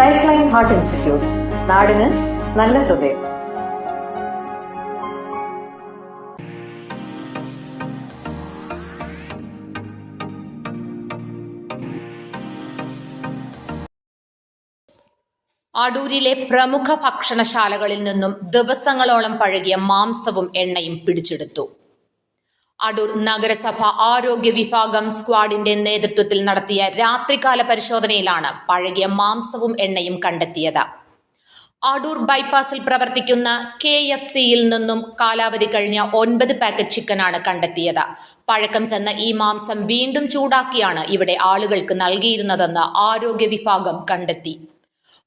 Life line heart institute നാടിന് നല്ല ഹൃദയം. അടൂരിലെ പ്രമുഖ ഭക്ഷണശാലകളിൽ നിന്നും ദിവസങ്ങളോളം പഴകിയ മാംസവും എണ്ണയും പിടിച്ചെടുത്തു. അടൂർ നഗരസഭ ആരോഗ്യ വിഭാഗം സ്ക്വാഡിന്റെ നേതൃത്വത്തിൽ നടത്തിയ രാത്രികാല പരിശോധനയിലാണ് പഴകിയ മാംസവും എണ്ണയും കണ്ടെത്തിയത്. അടൂർ ബൈപ്പാസിൽ പ്രവർത്തിക്കുന്ന കെ എഫ് സിയിൽ നിന്നും കാലാവധി കഴിഞ്ഞ ഒൻപത് പാക്കറ്റ് ചിക്കനാണ് കണ്ടെത്തിയത്. പഴക്കം ചെന്ന ഈ മാംസം വീണ്ടും ചൂടാക്കിയാണ് ഇവിടെ ആളുകൾക്ക് നൽകിയിരുന്നതെന്ന് ആരോഗ്യ വിഭാഗം കണ്ടെത്തി.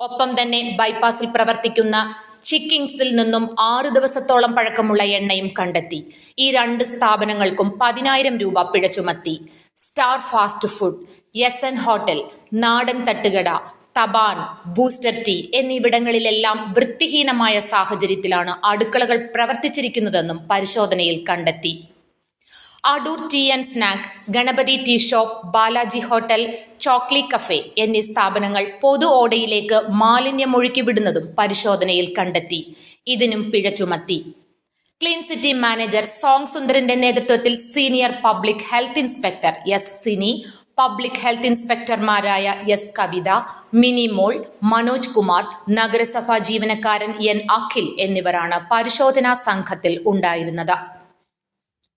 ഒപ്പം തന്നെ ബൈപ്പാസിൽ പ്രവർത്തിക്കുന്ന ചിക്കിങ്സിൽ നിന്നും ആറ് ദിവസത്തോളം പഴക്കമുള്ള എണ്ണയും കണ്ടെത്തി. ഈ രണ്ട് സ്ഥാപനങ്ങൾക്കും പതിനായിരം രൂപ പിഴ ചുമത്തി. Star fast food S N hotel നാടൻ തട്ടുകട തബാൻ ബൂസ്റ്റർ ടീ എന്നിവിടങ്ങളിലെല്ലാം വൃത്തിഹീനമായ സാഹചര്യത്തിലാണ് അടുക്കളകൾ പ്രവർത്തിച്ചിരിക്കുന്നതെന്നും പരിശോധനയിൽ കണ്ടെത്തി. Adoor tea and snack Ganapathi tea shop Balaji hotel Chokli cafe എന്നീ സ്ഥാപനങ്ങൾ പൊതു ഓടയിലേക്ക് മാലിന്യം ഒഴുക്കിവിടുന്നതും പരിശോധനയിൽ കണ്ടെത്തി. ഇതിനും പിഴ ചുമത്തി. ക്ലീൻ സിറ്റി മാനേജർ സോങ് സുന്ദറിന്റെ നേതൃത്വത്തിൽ senior public health inspector S Sini public health ഇൻസ്പെക്ടർമാരായ S Kavitha mini മോൾ മനോജ് കുമാർ നഗരസഭാ ജീവനക്കാരൻ എൻ അഖിൽ എന്നിവരാണ് പരിശോധനാ സംഘത്തിൽ ഉണ്ടായിരുന്നത്.